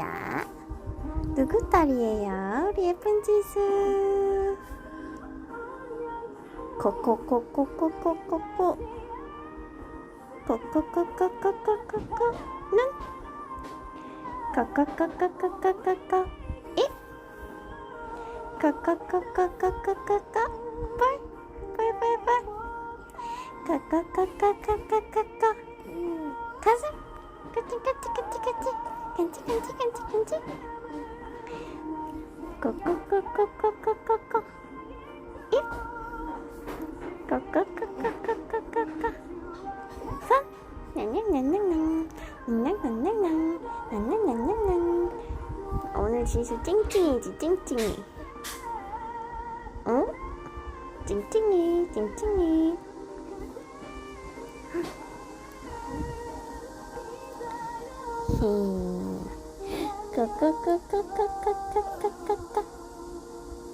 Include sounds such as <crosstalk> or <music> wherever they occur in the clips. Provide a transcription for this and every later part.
야, 누구 딸이에요? 우리 예쁜 지수. 코코코코코코코코. 코코코코코코코코. 눈. 코코코코코코코코. 입. 코코코코코코코코. 볼. 볼, 볼, 볼. 코코코코코코코코. 지수 찡찡이지, 찡찡이. 응? 찡찡이, 찡찡이. 히. 까까까까까까까까 까.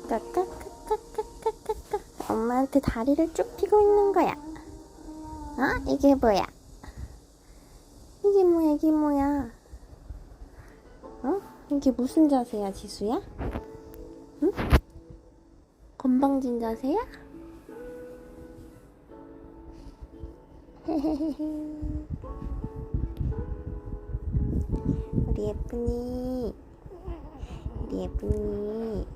까까까까까까까. 엄마한테 다리를 쭉 펴고 있는 거야. 어? 이게 뭐야? 이게 뭐야, 이게 뭐야? 어? 이게 무슨 자세야, 지수야? 응? 건방진 자세야? <laughs> 우리 예쁜이 우리 예쁜이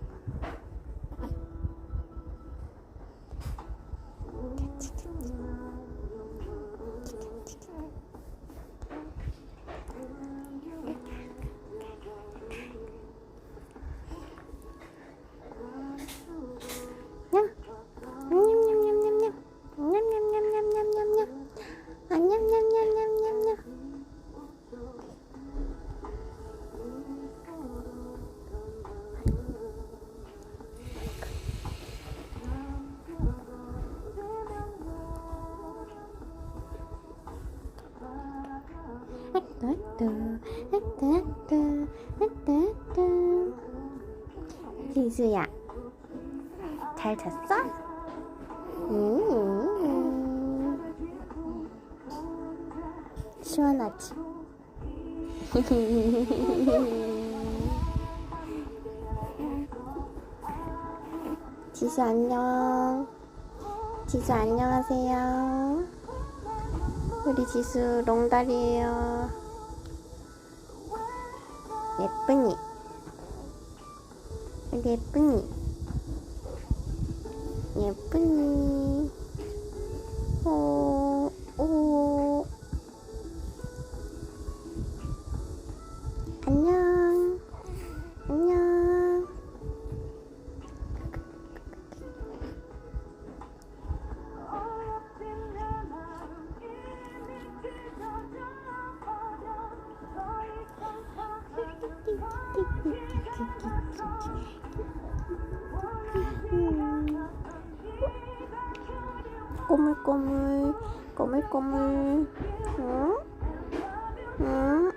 지수야 잘 잤어? 음 시원하지? 지수 안녕 지수 안녕하세요 우리 지수 롱다리예요 예쁜이 예쁜이 예쁜이 오. 안녕. 꼬물꼬물 꼬물꼬물 응? 응?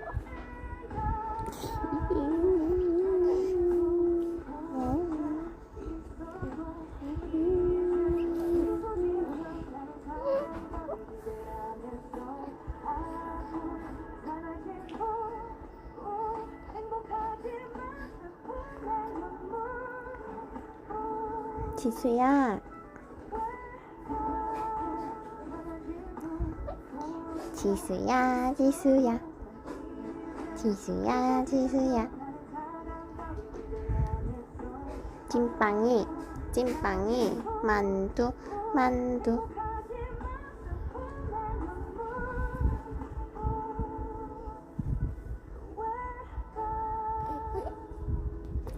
지수야 지수야 지수야. 지수야 지수야. 찐빵이 찐빵이 만두 만두.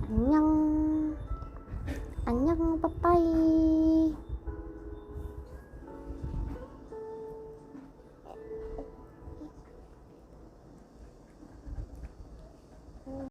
안녕. 안녕 빠빠이